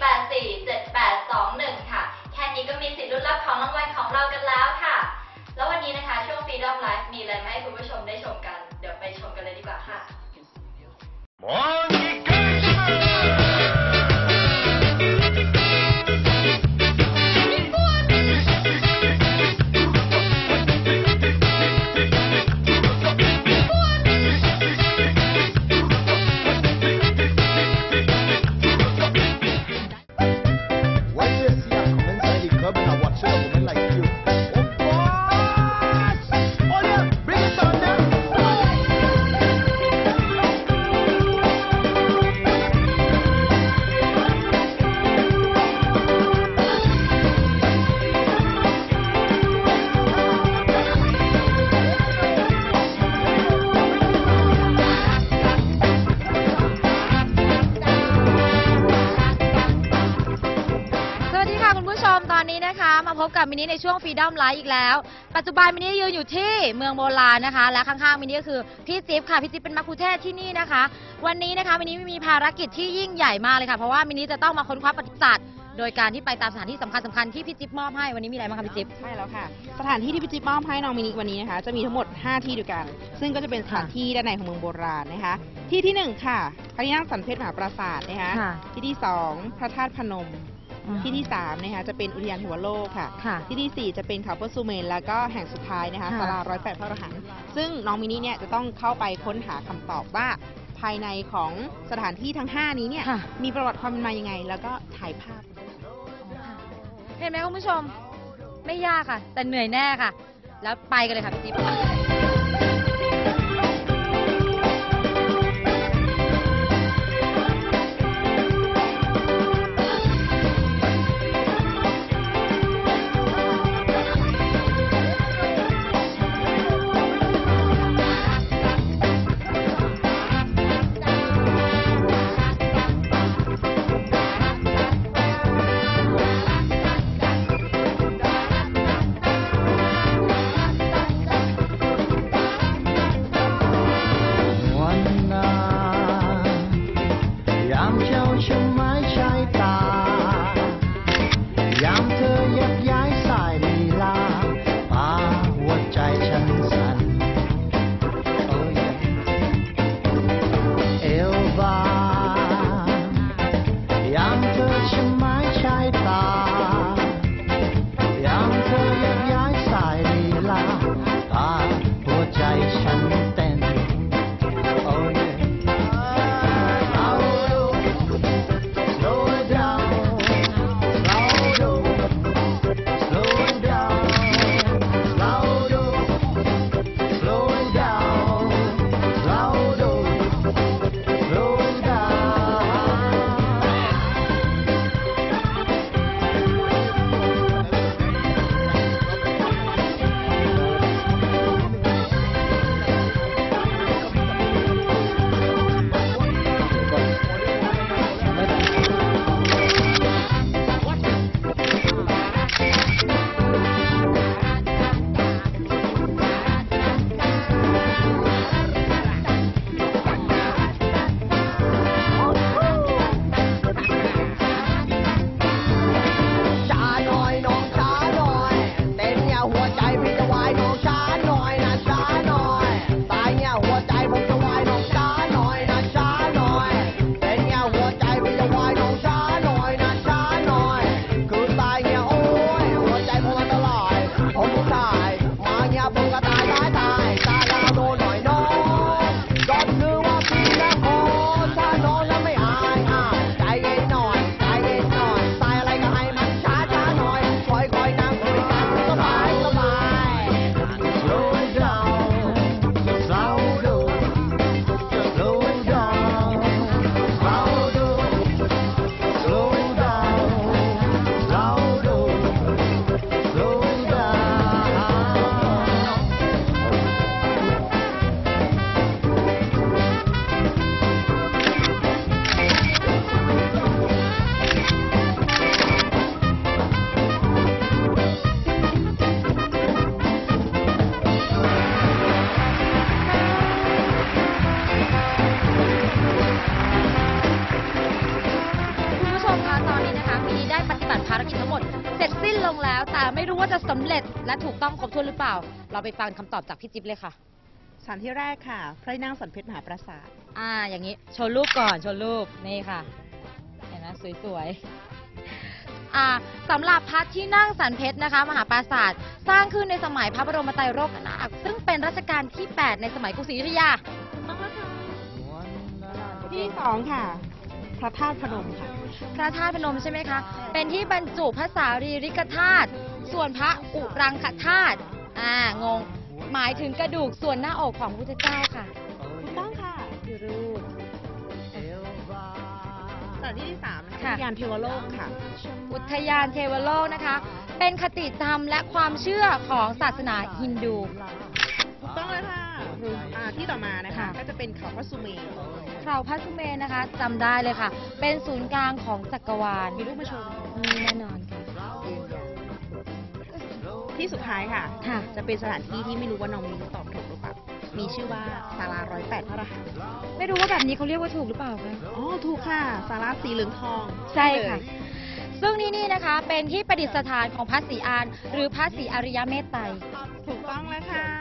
4847821 ค่ะ แค่นี้ก็มีสิทธิ์ลุ้นรับของรางวัลของเรากันแล้วค่ะ แล้ววันนี้นะคะช่วง Freedom Life มีอะไรมาให้คุณผู้ชมได้ชมกัน เดี๋ยวไปชมกันเลยดีกว่าค่ะ ตอนนี้นะคะ มาพบกับมินิในช่วงฟรีดอมไลฟ์อีกแล้ว ปัจจุบันมินิยืนอยู่ที่เมืองโบราณนะคะ และข้างๆมินิก็คือพี่จิ๊บค่ะพี่จิ๊บเป็นมัคคุเทศก์ที่นี่นะคะ วันนี้นะคะมินิมีภารกิจที่ยิ่งใหญ่มากเลยค่ะ เพราะว่ามินิจะต้องมาค้นคว้าประวัติศาสตร์โดยการที่ไปตามสถานที่สำคัญสำคัญๆที่พี่จิ๊บมอบให้วันนี้มีอะไรบ้างคะพี่จิ๊บ ใช่แล้วค่ะ สถานที่ที่พี่จิ๊บมอบให้น้องมินิวันนี้นะคะ จะมีทั้งหมด 5 ที่ด้วยกัน ซึ่งก็จะเป็นสถานที่ด้านในของเมืองโบราณนะคะ ที่ที่ 1 ค่ะพระที่นั่งสันเพชรมหาปราสาทนะคะ ค่ะ ที่ที่ 2 พระธาตุพนม ที่ที่3นะคะจะเป็นอุทยานหัวโลกค่ะ ค่ะ ที่ที่ 4 จะเป็นเขาพระสุเมน แล้วก็แห่งสุดท้ายนะคะค่ะ ศาลาร้อยแปดพระอรหันต์ซึ่งน้องมินิเนี่ยจะต้องเข้าไปค้นหาคำตอบว่า ภายในของสถานที่ทั้ง 5 นี้เนี่ยค่ะ มีประวัติความเป็นมายังไง แล้วก็ถ่ายภาพ เห็นไหมคุณผู้ชม ไม่ยากค่ะ แต่เหนื่อยแน่ค่ะ แล้วไปกันเลยค่ะพี่จิ๊บ ถูกต้องครบถ้วนหรือเปล่า เราไปฟังคำตอบจากพี่จิ๊บเลยค่ะ สถานที่แรกค่ะ พระที่นั่งสันเพชรมหาปราสาท อ่า อย่างนี้โชว์รูปก่อนโชว์รูปนี่ค่ะ เห็นไหมสวยๆอ่าสำหรับพระที่นั่งสันเพชรนะคะ มหาปราสาทสร้างขึ้นในสมัยพระบรมไตรโลกนาถซึ่งเป็นรัชกาลที่ 8 ในสมัยกรุงศรีอยุธยา ที่สองค่ะ พระธาตุพนมค่ะ พระธาตุพนมใช่ไหมคะ เป็นที่บรรจุพระสารีริกธาตุ ส่วนพระอุรังคธาตุ อ่า งง หมายถึงกระดูกส่วนหน้าอกของพระพุทธเจ้าค่ะ ถูกต้องค่ะดูรูปสถานที่ที่สามนะคะค่ะ อุทยานเทวโลกค่ะ อุทยานเทวโลกนะคะ เป็นคติธรรมและความเชื่อของศาสนาฮินดู ที่ต่อมานะคะค่ะก็จะเป็นเขาพระสุเมรุเขาพระสุเมนนะคะจำได้เลยค่ะ เป็นศูนย์กลางของจักรวาลมีรูปมาชมมีแน่นอนค่ะที่สุดท้ายค่ะค่ะ จะเป็นสถานที่ที่ไม่รู้ว่าน้องมิ้นตอบถูกหรือเปล่ามีชื่อว่าศาลาร้อยแปดพระรหัสไม่รู้ว่าแบบนี้เขาเรียกว่าถูกหรือเปล่าคะอ๋อถูกค่ะศาลาสีเหลืองทอง ใช่ค่ะเลยซึ่งที่นี่นะคะเป็นที่ประดิษฐานของพระศรีอานหรือพระศรีอริยเมตไตรถูกต้องแล้วค่ะ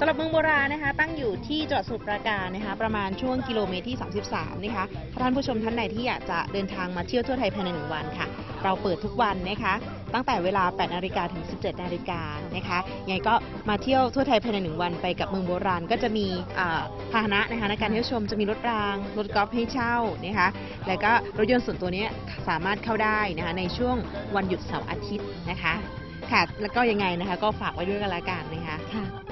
สำหรับเมืองโบราณนะคะ ตั้งอยู่ที่จังหวัดสมุทรปราการนะคะ ประมาณช่วงกิโลเมตรที่ 33 นะคะถ้าท่านผู้ชมท่านใดที่อยากจะเดินทางมาเที่ยวทั่วไทยภายในหนึ่งวันค่ะ เราเปิดทุกวันนะคะ ตั้งแต่เวลา 8 นาฬิกาถึง 17 นาฬิกานะคะยังไงก็มาเที่ยวทั่วไทยภายในหนึ่งวันไปกับเมืองโบราณ ก็จะมีพาหนะนะคะในการเที่ยวชมจะมีรถราง รถกอล์ฟให้เช่านะคะ แล้วก็รถยนต์ส่วนตัวนี้สามารถเข้าได้นะคะในช่วงวันหยุดเสาร์อาทิตย์นะคะค่ะแล้วก็ยังไงนะคะ ก็ฝากไว้ด้วยกันละกันนะคะค่ะ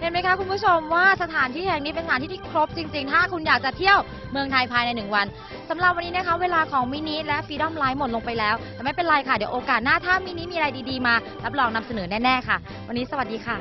เห็นไหมคะคุณผู้ชมว่าสถานที่แห่งนี้เป็นสถานที่ที่ครบจริง ๆ ถ้าคุณอยากจะเที่ยวเมืองไทยภายในหนึ่งวันสำหรับวันนี้นะคะ เวลาของมินิและฟรีดอมไลฟ์หมดลงไปแล้ว แต่ไม่เป็นไรค่ะ เดี๋ยวโอกาสหน้าถ้ามินิมีอะไรดีๆมา รับรองนำเสนอแน่ ๆ ค่ะ วันนี้สวัสดีค่ะ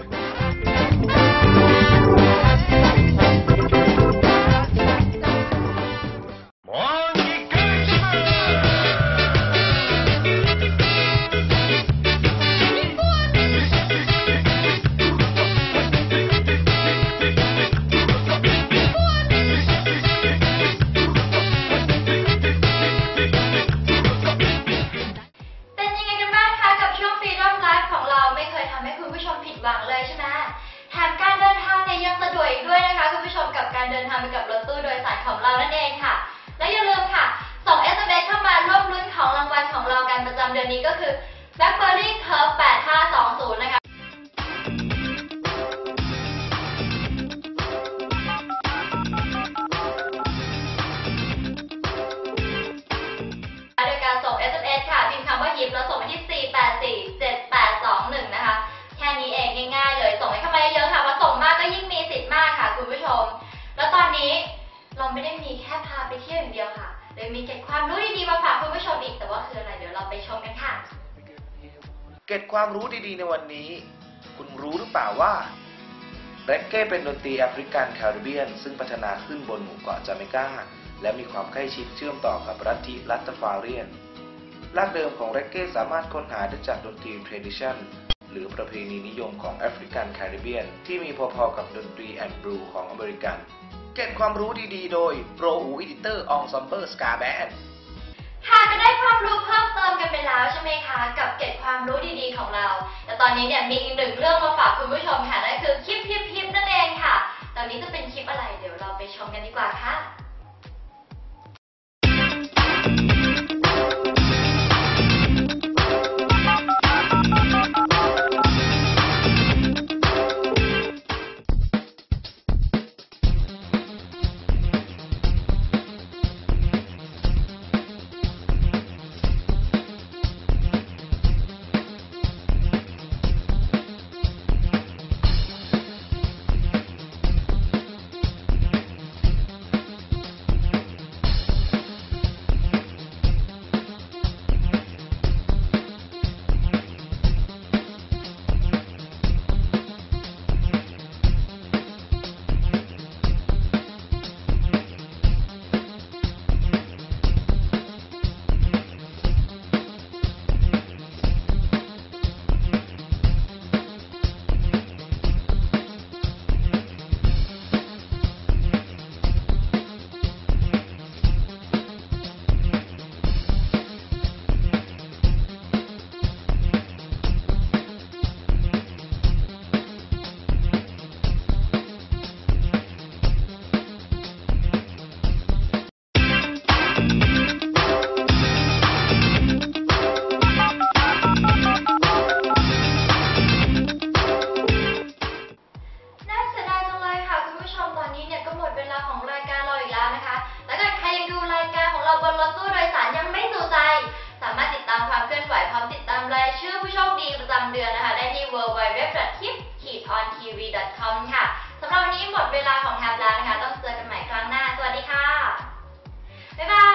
เดือนนี้ก็คือ BlackBerry Curve 8520 นะคะโดยการส่ง SMS ค่ะพิมพ์คำว่ายิบแล้วส่งมาที่ เกร็ดความรู้ดีๆในวันนี้ คุณรู้หรือเปล่าว่าเรกเก้เป็นดนตรีแอฟริกันแคริบเบียน ซึ่งพัฒนาขึ้นบนหมู่เกาะจาเมกา และมีความใกล้ชิดเชื่อมต่อกับรัฐทิรัตฟาเรียนรากเดิมของเรกเก้สามารถค้นหาได้จากดนตรีเทรดิชันหรือประเพณีนิยมของแอฟริกันแคริบเบียน ที่มีพอๆกับดนตรีแอนด์บลูของอเมริกัน เกร็ดความรู้ดีๆ โดยโปรอูอิดิเตอร์องซอมเบอร์สกาแบน ค่ะก็ได้ความรู้เพิ่มเติมกันไปแล้วใช่ไหมคะ กับเกร็ดความรู้ดีๆของเรา แต่ตอนนี้เนี่ยมีอีกหนึ่งเรื่องมาฝากคุณผู้ชมค่ะนั่นคือคลิปฮิปฮิปนั่นเอง รถตู้โดยสารยังไม่จุใจ สามารถติดตามความเคลื่อนไหวพร้อมติดตามรายชื่อผู้โชคดีประจำเดือนนะคะ ได้ที่ w w w t i p on tv com ค่ะสำหรับวันนี้หมดเวลาของแท็บแล้วนะคะ ต้องเจอกันใหม่ครั้งหน้า สวัสดีค่ะ บ๊ายบาย